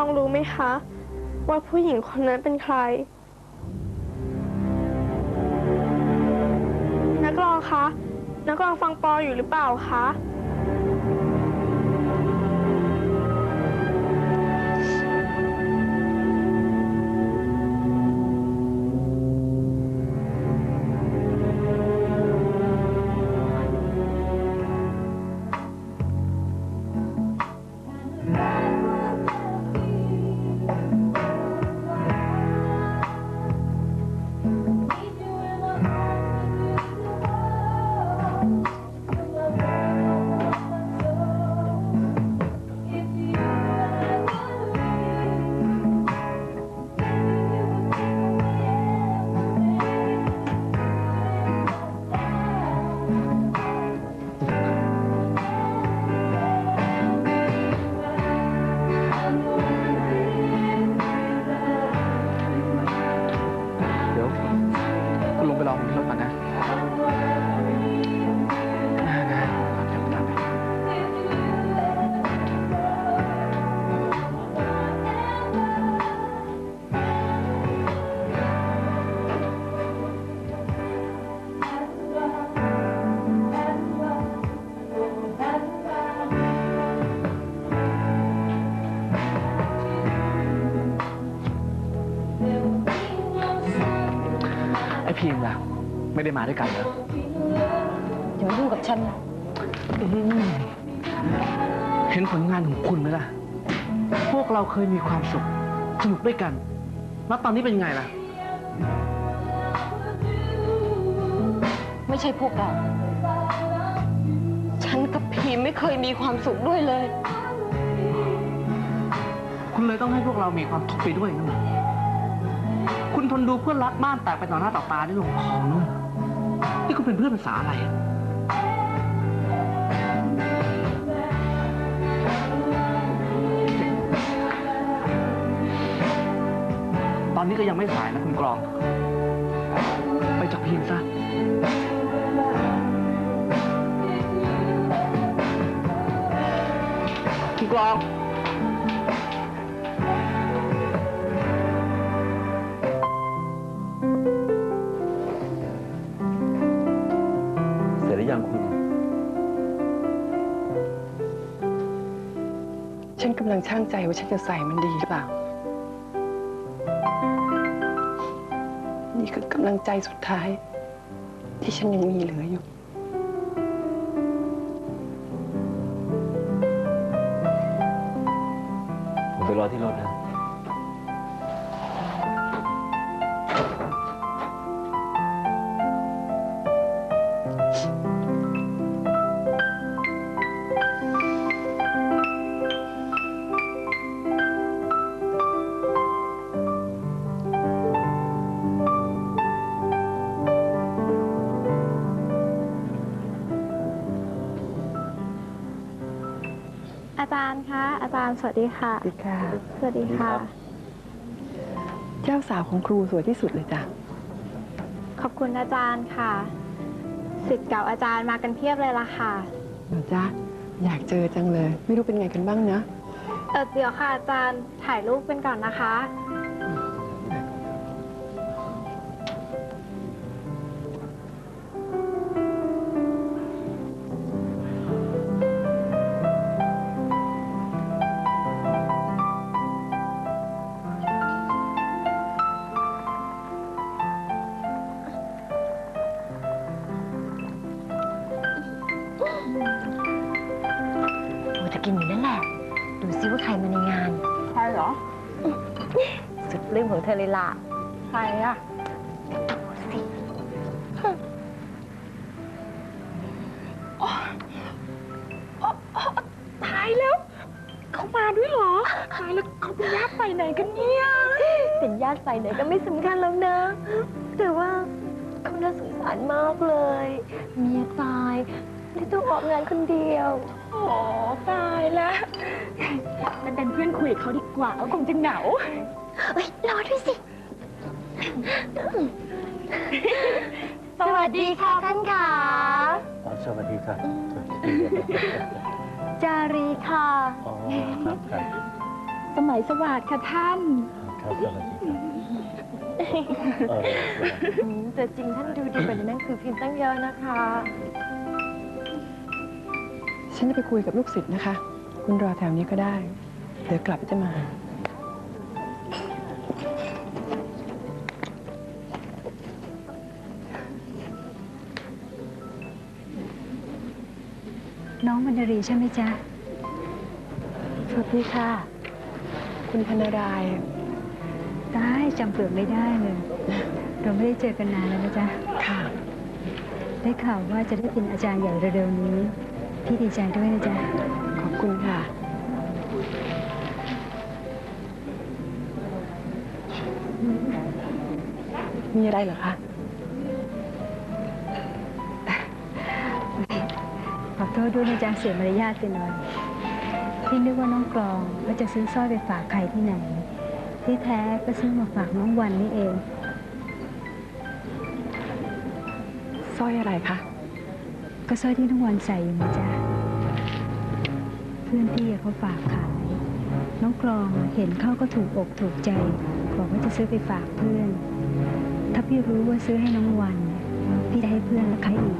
องรู้ไหมคะ ว่าผู้หญิงคนนั้นเป็นใคร นักร้องคะ นักร้องฟังปออยู่หรือเปล่าคะ พีมล่ะ ไม่ได้มาด้วยกันเหรออย่ามายุ่งกับฉันนะอืมเห็นผลงานของคุณไหมล่ะ พวกเราเคยมีความสุขสนุกด้วยกัน แล้วตอนนี้เป็นยังไงล่ะ ไม่ใช่พวกเรา ฉันกับพีมไม่เคยมีความสุขด้วยเลย คุณเลยต้องให้พวกเรามีความทุกข์ไปด้วยนั่นเหรอ คุณทนดูเพื่อนรักบ้านแตกไปต่อหน้าต่อตาได้ลงคอนู่นนี่คุณเป็นเพื่อนภาษาอะไรอะตอนนี้ก็ยังไม่สายนะคุณกรอง ไปจากพิมพ์ซะ คุณกรอง ฉันกำลังช่างใจว่าฉันจะใส่มันดีหรือเปล่า นี่คือกำลังใจสุดท้าย ที่ฉันยังมีเหลืออยู่ผมไปรอที่รถนะ อาจารย์คะ อาจารย์สวัสดีค่ะ สวัสดีค่ะ สวัสดีค่ะ เจ้าสาวของครูสวยที่สุดเลยจ้ะ ขอบคุณอาจารย์ค่ะสิทธิ์เก่าอาจารย์มากันเพียบเลยล่ะค่ะเหรอจ๊ะอยากเจอจังเลย ไม่รู้เป็นไงกันบ้างนะ เออเดี๋ยวค่ะอาจารย์ถ่ายรูปเป็นก่อนนะคะ ซิว่าใครมาในงาน ใครเหรอ สุดลืมของเธอเลยล่ะ ใครอะตายแล้ว เขามาด้วยเหรอ ตายแล้วเขาเป็นญาติไปไหนกันเนี่ยเป็นญาติฝ่ายไหนก็ไม่สำคัญแล้วนะ แต่ว่าเขาน่าสงสารมากเลย เมียตาย เลยต้องออกงานคนเดียว โอ้ตายแล้วไปเป็นเพื่อนคุยกับเขาดีกว่าเขาคงจะเหงา เอ้ยรอด้วยสิ สวัสดีค่ะท่านค่ะสวัสดีครับจารีค่ะ อ๋อครับครับสมัยสวัสดิ์ค่ะท่าน ครับสวัสดีครับเอออืมแต่จริงท่านดูดีกว่าในหนังสือพิมพ์ตั้งเยอะนะคะ ฉันจะไปคุยกับลูกศิษย์นะคะ คุณรอแถวนี้ก็ได้ เดี๋ยวกลับจะมาน้องบรรณรีใช่ไหมจ๊ะ สวัสดีค่ะ คุณพนารายณ์ได้จำเปลือกไม่ได้เลย เราไม่ได้เจอกันนานแล้วนะจ๊ะ ค่ะ ได้ข่าวว่าจะได้เป็นอาจารย์ใหญ่เร็วๆนี้ พี่ดีใจด้วยนะจ๊ะ ขอบคุณค่ะ มีอะไรเหรอคะขอโทษด้วยนะจ๊ะเสียมารยาทไปหน่อย พี่นึกว่าน้องกรองว่าจะซื้อสร้อยไปฝากใครที่ไหน ที่แท้ก็ซื้อมาฝากน้องวันนี่เอง สร้อยอะไรคะ ก็สร้อยที่น้องวันใส่อยู่นะจ๊ะเพื่อนพี่เขาฝากขายน้องกรองเห็นเข้าก็ถูกอกถูกใจ บอกว่าจะซื้อไปฝากเพื่อน ถ้าพี่รู้ว่าซื้อให้น้องวัน พี่ได้ให้เพื่อนและใครอีก